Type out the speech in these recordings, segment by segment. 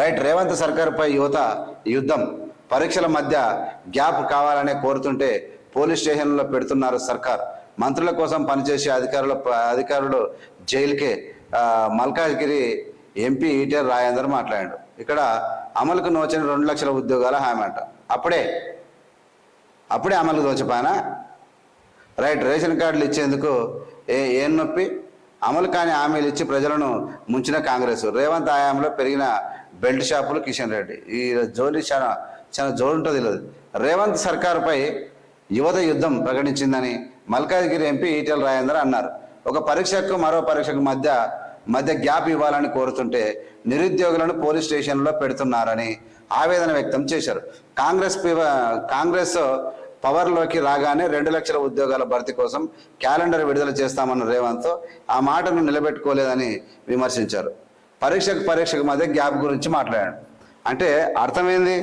Right Revanth సర్కార్పై యువత యుద్ధం పరీక్షల మధ్య గ్యాప్ కావాలనే కోరుతుంటే పోలీస్ స్టేషన్లో పెడుతున్నారు సర్కార్. మంత్రుల కోసం పనిచేసే అధికారుల అధికారులు జైలుకే మల్కాజ్గిరి ఎంపీ ఈటర్ రాజేందర్ మాట్లాడాడు. ఇక్కడ అమలుకు నోచిన రెండు లక్షల ఉద్యోగాల హామీ అంట. అప్పుడే అప్పుడే అమలుకు దోచపానా రైట్ రేషన్ కార్డులు ఇచ్చేందుకు ఏ ఏం నొప్పి? అమలు కాని హామీలు ఇచ్చి ప్రజలను ముంచిన కాంగ్రెస్. రేవంత్ హయాంలో పెరిగిన బెల్ట్ షాపులు కిషన్ రెడ్డి. ఈ జోలి చాలా చాలా జోలు ఉంటుంది లేదు రేవంత్ సర్కారుపై యువత యుద్ధం ప్రకటించిందని మల్కాజ్గిరి ఎంపీ ఈటెల రాజేందర్ అన్నారు. ఒక పరీక్షకు మరో పరీక్షకు మధ్య మధ్య గ్యాప్ ఇవ్వాలని కోరుతుంటే నిరుద్యోగులను పోలీస్ స్టేషన్లో పెడుతున్నారని ఆవేదన వ్యక్తం చేశారు. కాంగ్రెస్ కాంగ్రెస్ పవర్లోకి రాగానే రెండు లక్షల ఉద్యోగాల భర్తీ కోసం క్యాలెండర్ విడుదల చేస్తామన్న రేవంత్ ఆ మాటను నిలబెట్టుకోలేదని విమర్శించారు. పరీక్షకు పరీక్షకు మధ్య గ్యాప్ గురించి మాట్లాడాడు. అంటే అర్థమైంది?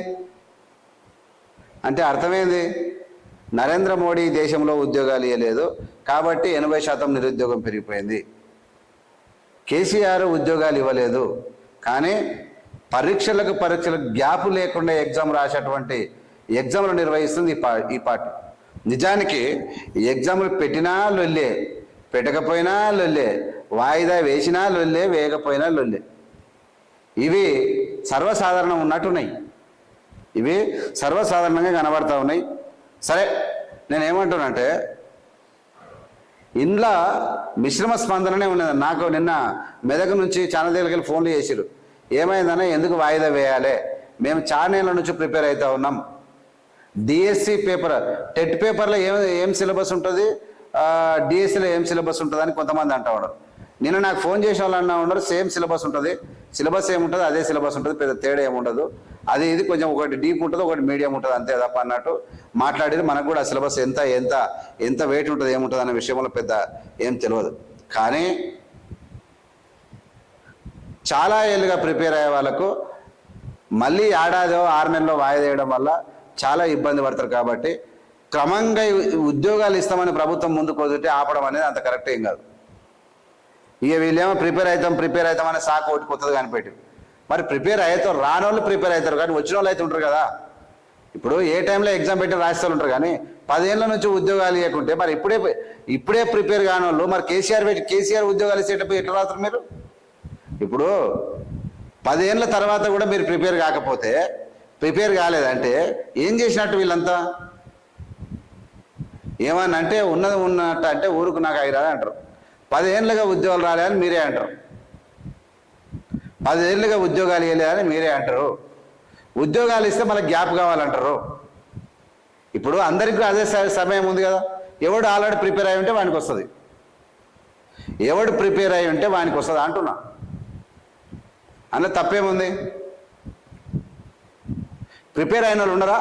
అంటే అర్థమైంది? నరేంద్ర మోడీ దేశంలో ఉద్యోగాలు ఇవ్వలేదు కాబట్టి ఎనభై శాతం నిరుద్యోగం పెరిగిపోయింది. కేసీఆర్ ఉద్యోగాలు ఇవ్వలేదు కానీ పరీక్షలకు పరీక్షలకు గ్యాప్ లేకుండా ఎగ్జామ్ రాసేటువంటి ఎగ్జామ్లు నిర్వహిస్తుంది ఈ పా ఈ పార్టీ. నిజానికి ఎగ్జామ్లు పెట్టినా లొల్లే పెట్టకపోయినా లొల్లే వాయిదా వేసినా లొల్లే వేయకపోయినా లొల్లే. ఇవి సర్వసాధారణం ఉన్నట్టున్నాయి. ఇవి సర్వసాధారణంగా కనబడతా ఉన్నాయి. సరే నేను ఏమంటున్నానంటే ఇంట్లో మిశ్రమ స్పందననే ఉన్నది. నాకు నిన్న మెదక్ నుంచి చాలా దగ్గరికి ఫోన్లు చేసిరు ఏమైందనే ఎందుకు వాయిదా వేయాలి? మేము చాలా నుంచి ప్రిపేర్ అవుతా ఉన్నాం. డిఎస్సి పేపర్ టెట్ పేపర్లో ఏం ఏం సిలబస్ ఉంటుంది? డిఎస్సిలో ఏం సిలబస్ ఉంటుంది అని కొంతమంది అంటా ఉన్నారు. నిన్న నాకు ఫోన్ చేసే వాళ్ళు అన్నా ఉన్నారు సేమ్ సిలబస్ ఉంటుంది. సిలబస్ ఏముంటుంది అదే సిలబస్ ఉంటుంది పెద్ద తేడా ఏముండదు అది ఇది కొంచెం ఒకటి డీప్ ఉంటుంది ఒకటి మీడియం ఉంటుంది అంతే తప్ప అన్నట్టు మాట్లాడేది మనకు కూడా సిలబస్ ఎంత ఎంత ఎంత వెయిట్ ఉంటుంది ఏముంటుంది అనే విషయంలో పెద్ద ఏం తెలియదు. కానీ చాలా ఏళ్ళుగా ప్రిపేర్ అయ్యే వాళ్ళకు మళ్ళీ ఏడాదో ఆరు నెలలో వాయిదా వేయడం వల్ల చాలా ఇబ్బంది పడతారు కాబట్టి క్రమంగా ఉద్యోగాలు ఇస్తామని ప్రభుత్వం ముందుకు వదిలితే ఆపడం అనేది అంత కరెక్ట్ ఏం కాదు. ఇక వీళ్ళేమో ప్రిపేర్ అవుతాం ప్రిపేర్ అవుతాం అనే సాకు ఒకటి కొత్తది కనిపెట్టి. మరి ప్రిపేర్ అవుతారు రాని వాళ్ళు ప్రిపేర్ అవుతారు కానీ వచ్చిన వాళ్ళు అయితే ఉంటారు కదా. ఇప్పుడు ఏ టైంలో ఎగ్జామ్ పెట్టి రాస్తే ఉంటారు కానీ పదేళ్ళ నుంచి ఉద్యోగాలు ఇవ్వకుంటే మరి ఇప్పుడే ఇప్పుడే ప్రిపేర్ కాని వాళ్ళు మరి కేసీఆర్ పెట్టి కేసీఆర్ ఉద్యోగాలు ఇచ్చేటప్పుడు ఎట్లా రాస్తారు మీరు? ఇప్పుడు పదేళ్ళ తర్వాత కూడా మీరు ప్రిపేర్ కాకపోతే ప్రిపేర్ కాలేదంటే ఏం చేసినట్టు వీళ్ళంతా? ఏమన్నా అంటే ఉన్నది ఉన్నట్టు అంటే ఊరుకు నాకు అవి అంటారు పదేళ్ళుగా ఉద్యోగాలు రాలేదని మీరే అంటారు. పదేళ్ళుగా ఉద్యోగాలు వేయలేదని మీరే అంటారు. ఉద్యోగాలు ఇస్తే మళ్ళీ గ్యాప్ కావాలంటారు. ఇప్పుడు అందరికీ అదే సమయం ఉంది కదా. ఎవడు ఆల్రెడీ ప్రిపేర్ అయి ఉంటే వానికి వస్తుంది. ఎవడు ప్రిపేర్ అయి ఉంటే వానికి వస్తుంది అంటున్నా. అందులో తప్పేముంది? ప్రిపేర్ అయిన వాళ్ళు ఉండరా?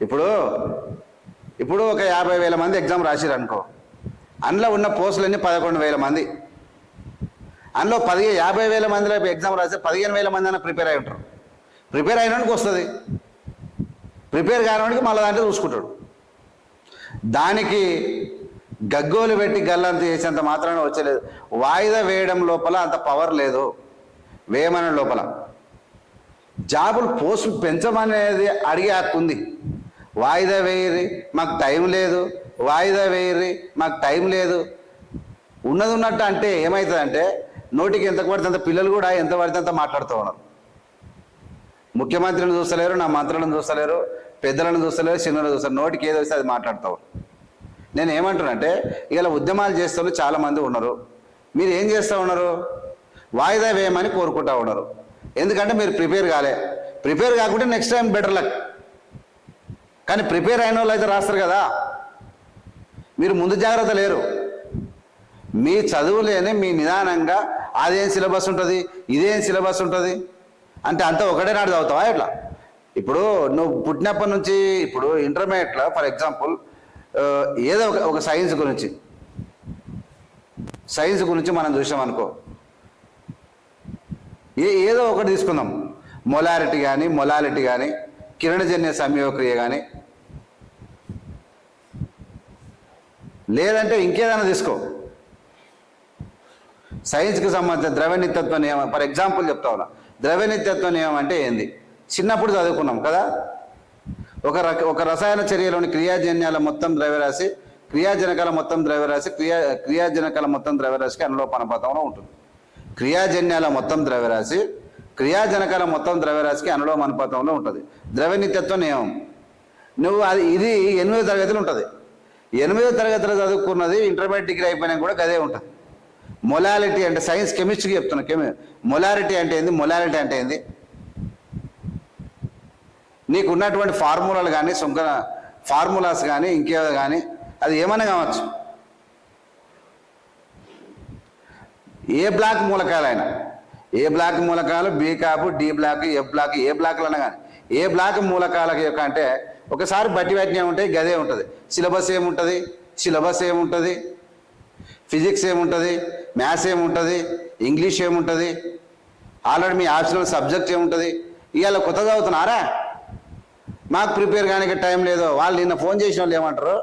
ఇప్పుడు ఇప్పుడు ఒక యాభై వేల మంది ఎగ్జామ్ రాసిరనుకో. అనుకో అందులో ఉన్న పోస్టులన్నీ పదకొండు వేల మంది. అందులో పది యాభై వేల మందిలో ఎగ్జామ్ రాస్తే పదిహేను వేల మంది అయినా ప్రిపేర్ అయి ఉంటారు. ప్రిపేర్ అయినోడికి వస్తుంది. ప్రిపేర్ కానివాడికి మళ్ళీ దాంట్లో చూసుకుంటాడు. దానికి గగ్గోలు పెట్టి గల్లంత చేసేంత మాత్రాన వచ్చలేదు. వాయిదా వేయడం లోపల అంత పవర్ లేదు. వేయమనే లోపల. జాబులు పోస్టులు పెంచమనేది అడిగే హక్కు ఉంది. వాయిదా వేయరి మాకు టైం లేదు. వాయిదా వేయరి మాకు టైం లేదు. ఉన్నది ఉన్నట్టు అంటే ఏమవుతుందంటే నోటికి ఎంత పడితే అంత పిల్లలు కూడా ఎంత పడితే అంత మాట్లాడుతూ ఉన్నారు. ముఖ్యమంత్రిని చూస్తలేరు నా మంత్రులను చూస్తలేరు పెద్దలను చూస్తలేరు చిన్నలను చూస్తారు నోటికి ఏదో వస్తే అది మాట్లాడుతూ ఉన్నారు. నేను ఏమంటున్నానంటే ఇలా ఉద్యమాలు చేసే చాలామంది చాలా మంది ఉన్నారు. మీరు ఏం చేస్తూ ఉన్నారు? వాయిదా వేయమని కోరుకుంటా ఉన్నారు. ఎందుకంటే మీరు ప్రిపేర్ కాలే. ప్రిపేర్ కాకుంటే నెక్స్ట్ టైం బెటర్ లక్. కానీ ప్రిపేర్ అయిన వాళ్ళు అయితే రాస్తారు కదా. మీరు ముందు జాగ్రత్త లేరు. మీ చదువులేని మీ నిదానంగా అదేం సిలబస్ ఉంటుంది ఇదేం సిలబస్ ఉంటుంది? అంటే అంతా ఒకటే నాడు చదువుతావా ఇట్లా ఇప్పుడు నువ్వు పుట్టినప్పటి నుంచి ఇప్పుడు ఇంటర్మీడియట్లో ఫర్ ఎగ్జాంపుల్ ఏదో ఒక ఒక సైన్స్ గురించి. సైన్స్ గురించి మనం చూసాం అనుకో. ఏ ఏదో ఒకటి తీసుకుందాం. మొలారిటీ కానీ మొలాలిటీ కానీ కిరణజన్య సంయోగక్రియ కానీ లేదంటే ఇంకేదైనా తీసుకో. సైన్స్కి సంబంధించిన ద్రవ్య నిత్యత్వ నియమం ఫర్ ఎగ్జాంపుల్ చెప్తా ఉన్నా. ద్రవ్యనిత్యత్వ నియమం అంటే ఏంది? చిన్నప్పుడు చదువుకున్నాం కదా? ఒక రక ఒక రసాయన చర్యలోని క్రియాజన్యాల మొత్తం ద్రవ్యరాశి క్రియాజనకాల మొత్తం ద్రవ్యరాశి క్రియా క్రియాజనకాల మొత్తం ద్రవ్యరాశికి అనులోపానుపాతంలో ఉంటుంది. క్రియాజన్యాల మొత్తం ద్రవ్యరాశి క్రియాజనకాల మొత్తం ద్రవ్యరాశికి అనులోమానుపాతంలో ఉంటుంది. ద్రవ్యనిత్యత్వ నియమం. నువ్వు అది ఇది ఎనిమిదో తరగతిలో ఉంటుంది. ఎనిమిదో తరగతిలో చదువుకున్నది ఇంటర్మీడియట్ డిగ్రీ అయిపోయినా కూడా గదే ఉంటుంది. మొలాలిటీ అంటే సైన్స్ కెమిస్ట్రీ చెప్తున్నా కెమి మొలారిటీ అంటే ఏంది? మొలాలిటీ అంటే ఏంది? నీకు ఉన్నటువంటి ఫార్ములాలు కానీ సుంక ఫార్ములాస్ కానీ ఇంకేవో కానీ అది ఏమైనా కావచ్చు. ఏ బ్లాక్ మూలకాలైనా ఏ బ్లాక్ మూలకాలు B Kapu D block F block A బ్లాక్లు అన్నా కానీ ఏ బ్లాక్ మూలకాల యొక్క అంటే ఒకసారి బట్టి పట్టిన ఉంటాయి గదే ఉంటుంది. సిలబస్ ఏముంటుంది? సిలబస్ ఏముంటుంది? ఫిజిక్స్ ఏముంటుంది? మ్యాథ్స్ ఏముంటుంది? ఇంగ్లీష్ ఏముంటుంది? ఆల్రెడీ మీ ఆప్షనల్ సబ్జెక్ట్ ఏముంటుంది? ఇవాళ కొత్తగా చదువుతున్నారా? మాకు ప్రిపేర్ కానీ టైం లేదు. వాళ్ళు నిన్న ఫోన్ చేసిన వాళ్ళు ఏమంటారు?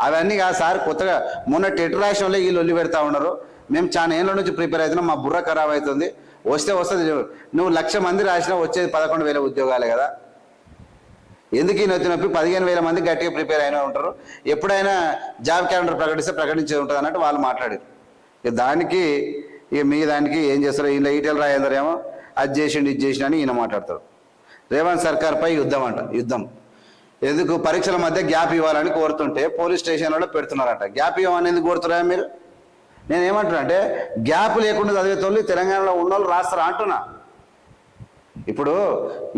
అవన్నీ కాదు సార్ కొత్తగా మొన్న టెట్ రాసిన వాళ్ళే వీళ్ళు ఒల్లి పెడతా ఉన్నారు. మేము చాలా ఏళ్ళ నుంచి ప్రిపేర్ అవుతున్నాం. మా బుర్ర ఖరాబ్ అవుతుంది. వస్తే వస్తుంది. నువ్వు లక్ష మంది రాసినా వచ్చేది పదకొండు వేల ఉద్యోగాలే కదా. ఎందుకు ఈ నొప్పి నొప్పి? పదిహేను వేల మంది గట్టిగా ప్రిపేర్ అయిన ఉంటారు. ఎప్పుడైనా జాబ్ క్యాలెండర్ ప్రకటిస్తే ప్రకటించే ఉంటుంది అన్నట్టు వాళ్ళు మాట్లాడారు. ఇక దానికి ఇక మీ దానికి ఏం చేస్తారు ఈయన ఈటెల రాజేందర్ ఏమో అది చేసిండు ఇది చేసిండు అని ఈయన మాట్లాడతారు. రేవంత్ సర్కార్పై యుద్ధం అంట యుద్ధం. ఎందుకు? పరీక్షల మధ్య గ్యాప్ ఇవ్వాలని కోరుతుంటే పోలీస్ స్టేషన్లలో పెడుతున్నారట. గ్యాప్ ఇవ్వమని ఎందుకు కోరుతున్నారా మీరు? నేను ఏమంటున్నా అంటే గ్యాప్ లేకుండా చదివేతోళ్ళు తెలంగాణలో ఉన్నోళ్ళు రాస్తారా అంటున్నా. ఇప్పుడు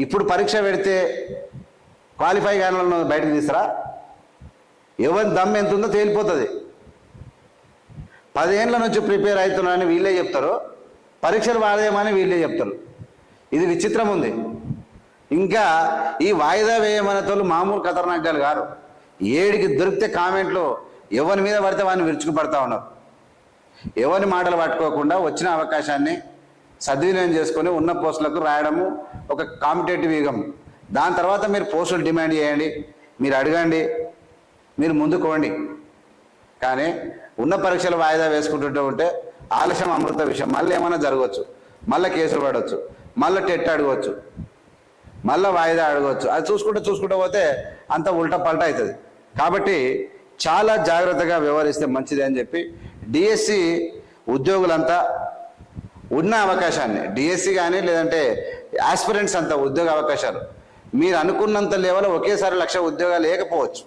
ఇప్పుడు పరీక్ష పెడితే క్వాలిఫై కాని బయటకు తీస్తారా? ఎవరి దమ్ ఎంత ఉందో తేలిపోతుంది. పదేళ్ళ నుంచి ప్రిపేర్ అవుతున్నారని వీళ్ళే చెప్తారు. పరీక్షలు వాడదేమని వీళ్ళే చెప్తారు. ఇది విచిత్రం ఉంది. ఇంకా ఈ వాయిదా వేయమనేతోళ్ళు మామూలు ఖతర్నాగ్గాలు గారు ఏడికి దొరికితే కామెంట్లు ఎవరి మీద పడితే వాడిని విరుచుకుపడతా ఉన్నారు. ఎవరి మాటలు పట్టుకోకుండా వచ్చిన అవకాశాన్ని సద్వినియోగం చేసుకొని ఉన్న పోస్టులకు రాయడము ఒక కాంపిటేటివ్ యుగం. దాని తర్వాత మీరు పోస్టులు డిమాండ్ చేయండి మీరు అడగండి మీరు ముందుకోండి. కానీ ఉన్న పరీక్షలు వాయిదా వేసుకుంటుంటే ఉంటే ఆలస్యం అమృత విషయం. మళ్ళీ ఏమైనా జరగవచ్చు. మళ్ళీ కేసులు పడవచ్చు. మళ్ళీ టెట్ అడగవచ్చు. మళ్ళీ వాయిదా అడగవచ్చు. అది చూసుకుంటూ చూసుకుంటూ పోతే అంత ఉల్టా పల్టా అవుతుంది. కాబట్టి చాలా జాగ్రత్తగా వ్యవహరిస్తే మంచిది అని చెప్పి డిఎస్సి ఉద్యోగులంతా ఉన్న అవకాశాన్ని డిఎస్సి కానీ లేదంటే ఆస్పిరెంట్స్ అంతా ఉద్యోగ అవకాశాలు మీరు అనుకున్నంత లెవెల్ ఒకేసారి లక్ష ఉద్యోగాలు లేకపోవచ్చు.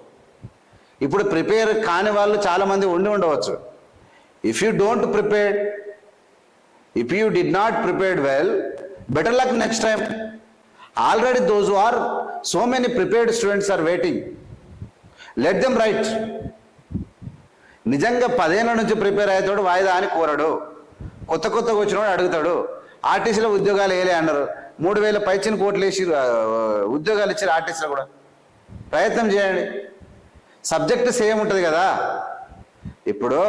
ఇప్పుడు ప్రిపేర్ కాని వాళ్ళు చాలామంది ఉండి ఉండవచ్చు. If you don't prepared if you did not prepared well better luck next time already those are so many prepared students are waiting let them write నిజంగా పదేళ్ళ నుంచి ప్రిపేర్ అవుతాడు వాయిదా అని కోరడు. కొత్త కొత్తగా వచ్చినవాడు అడుగుతాడు. ఆర్టీసీలో ఉద్యోగాలు వేయలే అన్నారు. మూడు వేల పైచిన కోట్లు వేసి ఉద్యోగాలు ఇచ్చారు ఆర్టీసీలో కూడా. ప్రయత్నం చేయండి. సబ్జెక్ట్ సేమ్ ఉంటుంది కదా. ఇప్పుడు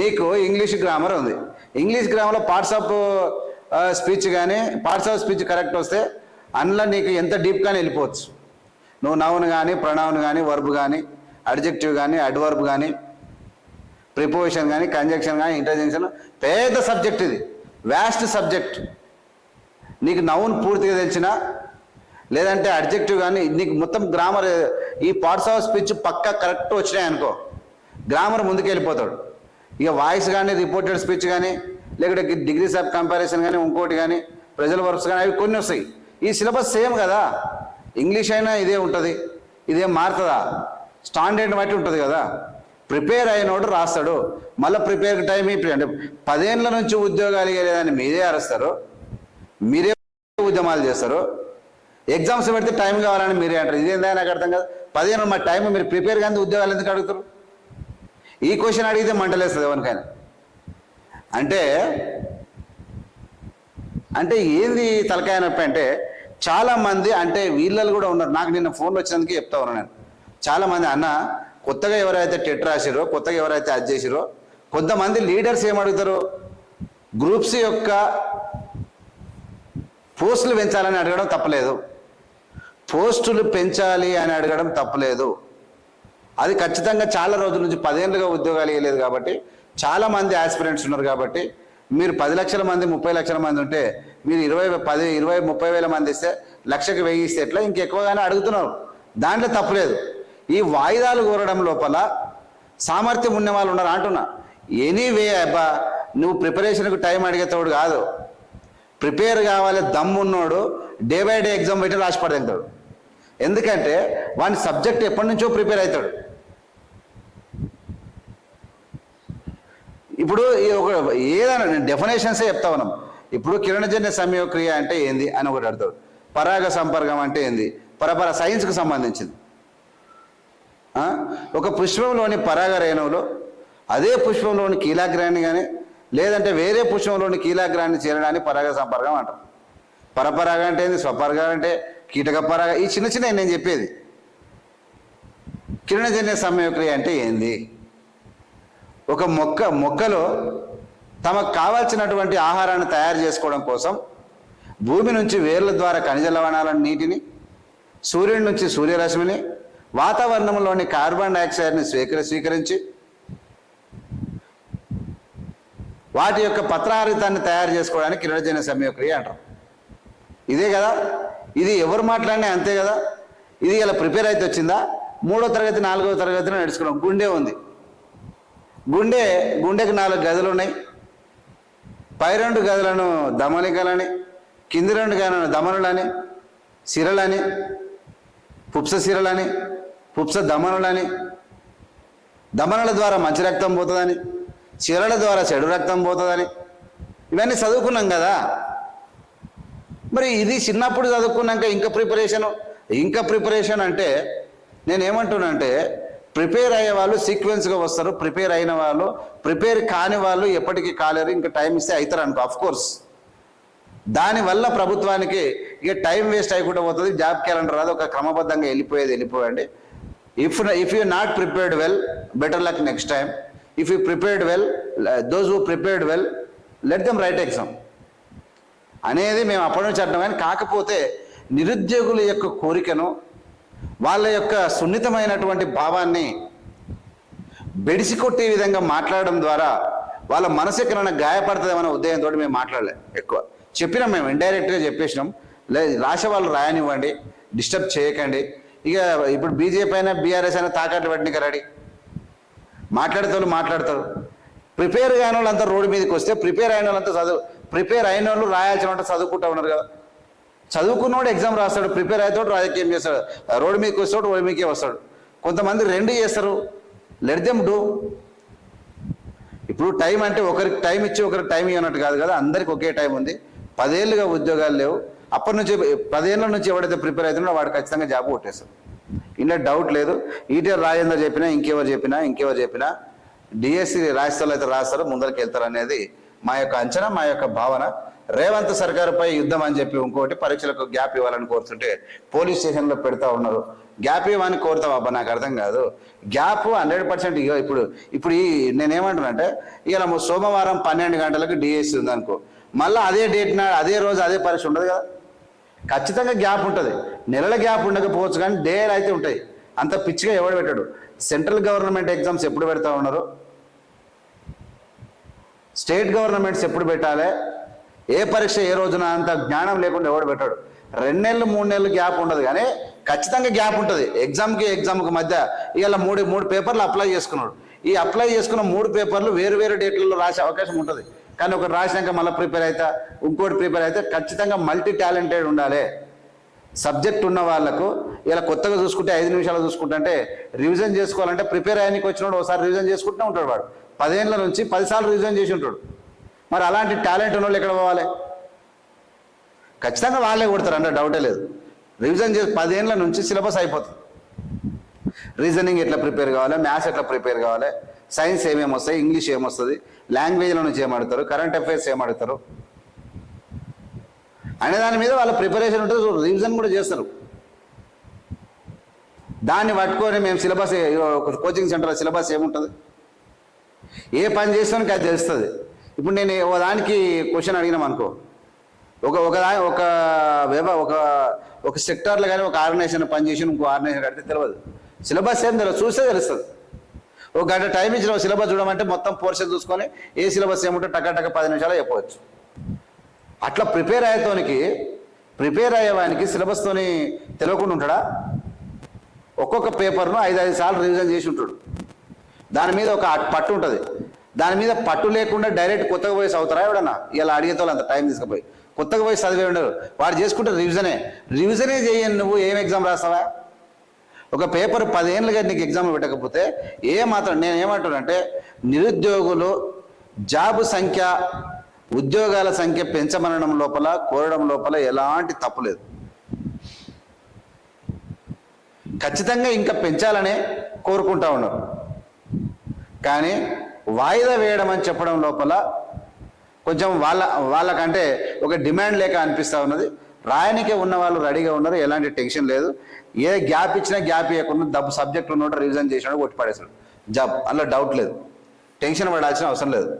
నీకు ఇంగ్లీష్ గ్రామర్ ఉంది. ఇంగ్లీష్ గ్రామర్లో పార్ట్స్ ఆఫ్ స్పీచ్ కానీ పార్ట్స్ ఆఫ్ స్పీచ్ కరెక్ట్ వస్తే అందులో నీకు ఎంత డీప్గానే వెళ్ళిపోవచ్చు. నువ్వు నౌన్ కానీ ప్రణౌన్ కానీ వర్బ్ కానీ అడ్జెక్టివ్ కానీ అడ్వర్బ్ కానీ ప్రిపోజిషన్ కానీ కంజక్షన్ కానీ ఇంటర్జెక్షన్ పెద్ద సబ్జెక్ట్ ఇది. Vast subject. నీకు నౌన్ పూర్తిగా తెలిసిన? లేదంటే అడ్జెక్టివ్ కానీ నీకు మొత్తం గ్రామర్ ఈ పార్ట్స్ ఆఫ్ స్పీచ్ పక్కా కరెక్ట్ వచ్చినాయి అనుకో. గ్రామర్ ముందుకెళ్ళిపోతాడు ఇక వాయిస్ కానీ రిపోర్టెడ్ స్పీచ్ కానీ లేకుంటే డిగ్రీస్ ఆఫ్ కంపారిజన్ కానీ ఇంకోటి కానీ ప్రజల వర్క్స్ కానీ అవి కొన్ని వస్తాయి. ఈ సిలబస్ సేమ్ కదా. ఇంగ్లీష్ అయినా ఇదే ఉంటుంది. ఇదేం మారుతుందా? స్టాండర్డ్ బట్టి ఉంటుంది కదా. ప్రిపేర్ అయినోడు రాస్తాడు. మళ్ళీ ప్రిపేర్ టైం ఇప్పుడు అంటే పదేళ్ళ నుంచి ఉద్యోగాలు ఇవ్వలేదని మీదే అరుస్తారు. మీరే ఉద్యమాలు చేస్తారు? ఎగ్జామ్స్ పెడితే టైం కావాలని మీరే అంటారు. ఇదేందా నాకు అర్థం కాదు. పదిహేను మా టైం మీరు ప్రిపేర్ కానీ ఉద్యోగాలు ఎందుకు అడుగుతారు? ఈ క్వశ్చన్ అడిగితే మంటలేస్తుంది ఎవరికైనా. అంటే అంటే ఏంది తలకాయ నొప్పి అంటే చాలామంది అంటే వీళ్ళలు కూడా ఉన్నారు. నాకు నిన్న ఫోన్లో వచ్చినందుకు చెప్తా ఉన్నాను నేను. చాలామంది అన్న కొత్తగా ఎవరైతే టెట్ రాసిరో కొత్తగా ఎవరైతే అది చేసిరో కొంతమంది లీడర్స్ ఏమడుగుతారు గ్రూప్స్ యొక్క పోస్టులు పెంచాలని అడగడం తప్పలేదు. పోస్టులు పెంచాలి అని అడగడం తప్పలేదు. అది ఖచ్చితంగా చాలా రోజుల నుంచి పదేళ్ళుగా ఉద్యోగాలు ఇవ్వలేదు కాబట్టి చాలా మంది ఆస్పిరెంట్స్ ఉన్నారు కాబట్టి మీరు పది లక్షల మంది ముప్పై లక్షల మంది ఉంటే మీరు ఇరవై పది ఇరవై ముప్పై వేల మంది ఇస్తే లక్షకు వెయ్యి ఇస్తే ఎట్లా? ఇంకెక్కువగానే అడుగుతున్నారు. దాంట్లో తప్పులేదు ఈ వాయిదాలు కోరడం లోపల సామర్థ్యం ఉన్న వాళ్ళు ఉన్నారు అంటున్నా. ఎనీవే అబ్బా నువ్వు ప్రిపరేషన్కు టైం అడిగేతోడు కాదు. ప్రిపేర్ కావాలి దమ్మున్నోడు డే బై డే ఎగ్జామ్ పెట్టి రాసి పడగలుగుతాడు ఎందుకంటే వాని సబ్జెక్ట్ ఎప్పటి నుంచో ప్రిపేర్ అవుతాడు. ఇప్పుడు ఒక ఏదైనా డెఫినేషన్సే చెప్తా ఉన్నాం. ఇప్పుడు కిరణజన్య సంయోక్రియ అంటే ఏంది అని ఒకటి అడుగుతాడు. పరాగ సంపర్కం అంటే ఏంది? పరపర సైన్స్కు సంబంధించింది. ఒక పుష్పంలోని పరాగ రేణువులు అదే పుష్పంలోని కీలాగ్రాన్ని కానీ లేదంటే వేరే పుష్పంలోని కీలాగ్రాన్ని చేరడానికి పరాగ సంపర్కం అంటారు. పరపరాగ అంటే ఏంది? స్వపరాగ అంటే కీటక పరాగ. ఈ చిన్న చిన్న నేను చెప్పేది. కిరణజన్య సమయక్రియ అంటే ఏంది? ఒక మొక్క మొక్కలో తమకు కావాల్సినటువంటి ఆహారాన్ని తయారు చేసుకోవడం కోసం భూమి నుంచి వేర్ల ద్వారా ఖనిజ లవణాలను నీటిని సూర్యుడి నుంచి సూర్యరశ్మిని వాతావరణంలోని కార్బన్ డైఆక్సైడ్ని స్వీకరి స్వీకరించి వాటి యొక్క పత్రహారితాన్ని తయారు చేసుకోవడానికి కిరణజన్య సమయక్రియ అంటారు. ఇదే కదా? ఇది ఎవరు మాట్లాడినా అంతే కదా? ఇది ఇలా ప్రిపేర్ అయితే వచ్చిందా? మూడో తరగతి నాలుగో తరగతిలో నడుచుకున్నాం. గుండె ఉంది. గుండె గుండెకి నాలుగు గదులు ఉన్నాయి. పై రెండు గదులను దమనికలని కింది రెండు గదులను దమనులని సిరలని పుప్స సిరలని పుప్స దమనులని దమనుల ద్వారా మంచి రక్తం పోతుందని సిరల ద్వారా చెడు రక్తం పోతుందని. ఇవన్నీ చదువుకున్నాం కదా. మరి ఇది చిన్నప్పుడు చదువుకున్నాక ఇంకా ప్రిపరేషన్ ఇంకా ప్రిపరేషన్ అంటే నేను ఏమంటున్నానంటే ప్రిపేర్ అయ్యే వాళ్ళు సీక్వెన్స్గా వస్తారు. ప్రిపేర్ అయిన వాళ్ళు ప్రిపేర్ కాని వాళ్ళు ఎప్పటికీ కాలేరు. ఇంకా టైం ఇస్తే అవుతారు అనుకో అఫ్ కోర్స్ దానివల్ల ప్రభుత్వానికి ఇక టైం వేస్ట్ అయ్యకుండా పోతుంది. జాబ్ క్యాలెండర్ రాదు. ఒక క్రమబద్ధంగా వెళ్ళిపోయేది వెళ్ళిపోయండి. If if you not prepared well better luck next time if you prepared well those who prepared well let them write exam అనేది మేము అప్పటి నుంచి అంటాం కానీ కాకపోతే నిరుద్యోగుల యొక్క కోరికను వాళ్ళ యొక్క సున్నితమైనటువంటి భావాన్ని బెడిసి కొట్టే విధంగా మాట్లాడడం ద్వారా వాళ్ళ మనసు ఎక్కడైనా గాయపడుతుందేమన్న ఉద్దేశంతో మేము మాట్లాడలే ఎక్కువ. చెప్పినాం మేము ఇండైరెక్ట్గా చెప్పేసినాం. లేదు రాసే వాళ్ళు రాయనివ్వండి డిస్టర్బ్ చేయకండి. ఇక ఇప్పుడు బీజేపీ అయినా బీఆర్ఎస్ అయినా తాకట్టు పెట్టినక రెడీ. మాట్లాడేటోళ్ళు మాట్లాడతారు. ప్రిపేర్ కాని వాళ్ళంతా రోడ్డు మీదకి వస్తే ప్రిపేర్ అయిన వాళ్ళంతా చదువు ప్రిపేర్ అయిన వాళ్ళు రాయాల్సిన వాళ్ళు చదువుకుంటా ఉన్నారు కదా. చదువుకున్నవాడు ఎగ్జామ్ రాస్తాడు ప్రిపేర్ అవుతాడు రాజకీయం చేస్తాడు. రోడ్డు మీదకి వస్తాడు రోడ్డు మీదకే వస్తాడు. కొంతమంది రెండు చేస్తారు. లెట్ దెమ్ డూ ఇప్పుడు టైం అంటే ఒకరికి టైం ఇచ్చి ఒకరికి టైం ఇవ్వనట్టు కాదు కదా అందరికి ఒకే టైం ఉంది. పదేళ్ళుగా ఉద్యోగాలు లేవు. అప్పటి నుంచి పదేళ్ళ నుంచి ఎవడైతే ప్రిపేర్ అవుతున్నాడో వాడు ఖచ్చితంగా జాబ్ కొట్టేస్తాడు. ఇంట్లో డౌట్ లేదు. ఈటీఆర్ రాజేందర్ చెప్పినా ఇంకెవరు చెప్పినా ఇంకెవరు చెప్పినా డిఎస్సి రాష్ట్రాలు అయితే రాస్తారు ముందరికి వెళ్తారు అనేది మా యొక్క అంచనా మా యొక్క భావన. రేవంత్ సర్కారుపై యుద్ధం అని చెప్పి ఇంకోటి పరీక్షలకు గ్యాప్ ఇవ్వాలని కోరుతుంటే పోలీస్ స్టేషన్లో పెడతా ఉన్నారు. గ్యాప్ ఇవ్వని కోరుతాం అబ్బా నాకు అర్థం కాదు. గ్యాప్ హండ్రెడ్ పర్సెంట్ ఇప్పుడు ఇప్పుడు ఈ నేనేమంటున్నానంటే ఇలా సోమవారం పన్నెండు గంటలకు డిఎస్సి ఉందనుకో మళ్ళీ అదే డేట్ నా అదే రోజు అదే పరీక్ష ఉండదు కదా. ఖచ్చితంగా గ్యాప్ ఉంటుంది. నెలల గ్యాప్ ఉండకపోవచ్చు కానీ డేలు అయితే ఉంటాయి. అంత పిచ్చిగా ఎవడు పెట్టాడు. సెంట్రల్ గవర్నమెంట్ ఎగ్జామ్స్ ఎప్పుడు పెడతా ఉన్నారు? స్టేట్ గవర్నమెంట్స్ ఎప్పుడు పెట్టాలి? ఏ పరీక్ష ఏ రోజున అంత జ్ఞానం లేకుండా ఎవడు పెట్టాడు. రెండు నెలలు మూడు నెలలు గ్యాప్ ఉండదు కానీ ఖచ్చితంగా గ్యాప్ ఉంటుంది. ఎగ్జామ్కి ఎగ్జామ్కి మధ్య ఇలా మూడు మూడు పేపర్లు అప్లై చేసుకున్నాడు. ఈ అప్లై చేసుకున్న మూడు పేపర్లు వేరు వేరు డేట్లలో రాసే అవకాశం ఉంటుంది. కానీ ఒకటి రాసినాక మళ్ళీ ప్రిపేర్ అవుతా ఇంకోటి ప్రిపేర్ అయితే ఖచ్చితంగా మల్టీ టాలెంటెడ్ ఉండాలి. సబ్జెక్ట్ ఉన్న వాళ్ళకు ఇలా కొత్తగా చూసుకుంటే ఐదు నిమిషాలు చూసుకుంటే రివిజన్ చేసుకోవాలంటే ప్రిపేర్ అయ్యానికి వచ్చినప్పుడు ఒకసారి రివిజన్ చేసుకుంటూనే ఉంటాడు వాడు. పదేళ్ళ నుంచి పదిసార్లు రివిజన్ చేసి ఉంటాడు. మరి అలాంటి టాలెంట్ ఉన్న ఎక్కడ పోవాలి? ఖచ్చితంగా వాళ్ళే కొడతారు అంటే డౌటే లేదు. రివిజన్ చేసి పదేళ్ళ నుంచి సిలబస్ అయిపోతుంది. రీజనింగ్ ఎట్లా ప్రిపేర్ కావాలి? మ్యాథ్స్ ఎట్లా ప్రిపేర్ కావాలి? సైన్స్ ఏమేమి వస్తాయి ఇంగ్లీష్ ఏమొస్తుంది లాంగ్వేజ్ల నుంచి ఏమడుగుతారు కరెంట్ అఫైర్స్ ఏమడుగుతారు అనే దాని మీద వాళ్ళ ప్రిపరేషన్ ఉంటుంది రివిజన్ కూడా చేస్తారు. దాన్ని పట్టుకొని మేము సిలబస్ కోచింగ్ సెంటర్ సిలబస్ ఏముంటుంది? ఏ పని చేస్తానికి అది తెలుస్తుంది. ఇప్పుడు నేను ఒక దానికి క్వశ్చన్ అడిగినాం అనుకో. ఒక ఒక దా ఒక వ్యవ ఒక ఒక సెక్టార్లో కానీ ఒక ఆర్గనైజేషన్ పనిచేసి ఇంకో ఆర్గనైజేషన్ కడితే తెలియదు. సిలబస్ ఏం తెలియదు చూస్తే తెలుస్తుంది. ఒక గంట టైం ఇచ్చిన సిలబస్ చూడమంటే మొత్తం పోర్షన్ చూసుకొని ఏ సిలబస్ ఏముంటే టక టక పది నిమిషాలు చెప్పవచ్చు అట్లా ప్రిపేర్ అయ్యేతోనికి ప్రిపేర్ అయ్యేవానికి సిలబస్తోని తెలియకుండా ఉంటాడా? ఒక్కొక్క పేపర్ను ఐదు ఐదు సార్లు రివిజన్ చేసి ఉంటాడు. దాని మీద ఒక పట్టు ఉంటుంది. దాని మీద పట్టు లేకుండా డైరెక్ట్ కొత్తగా పోయి చదువుతారా ఎవడన్నా? ఇలా అడిగేతోళ్ళు అంత టైం తీసుకుపోయి. కొత్తగా పోయి చదివే ఉండరు వాడు చేసుకుంటే రివిజనే రివిజనే చేయని నువ్వు ఏం ఎగ్జామ్ రాస్తావా? ఒక పేపర్ పదేళ్ళుగా నీకు ఎగ్జామ్ పెట్టకపోతే ఏ మాత్రం నేను ఏమంటానంటే నిరుద్యోగులు జాబ్ సంఖ్య ఉద్యోగాల సంఖ్య పెంచమనడం లోపల కోరడం లోపల ఎలాంటి తప్పు లేదు. ఖచ్చితంగా ఇంకా పెంచాలనే కోరుకుంటా ఉన్నారు. కానీ వాయిదా వేయడం అని చెప్పడం లోపల కొంచెం వాళ్ళ వాళ్ళకంటే ఒక డిమాండ్ లేక అనిపిస్తూ ఉన్నది. రాయనికే ఉన్న వాళ్ళు రెడీగా ఉన్నారు ఎలాంటి టెన్షన్ లేదు. ఏ గ్యాప్ ఇచ్చినా గ్యాప్ ఇవ్వకుండా డబ్బు సబ్జెక్ట్ ఉన్నట్టు రివిజన్ చేసినాడు కొట్టి పడేసాడు జాబ్ అందులో డౌట్ లేదు. టెన్షన్ పడాల్సిన అవసరం లేదు.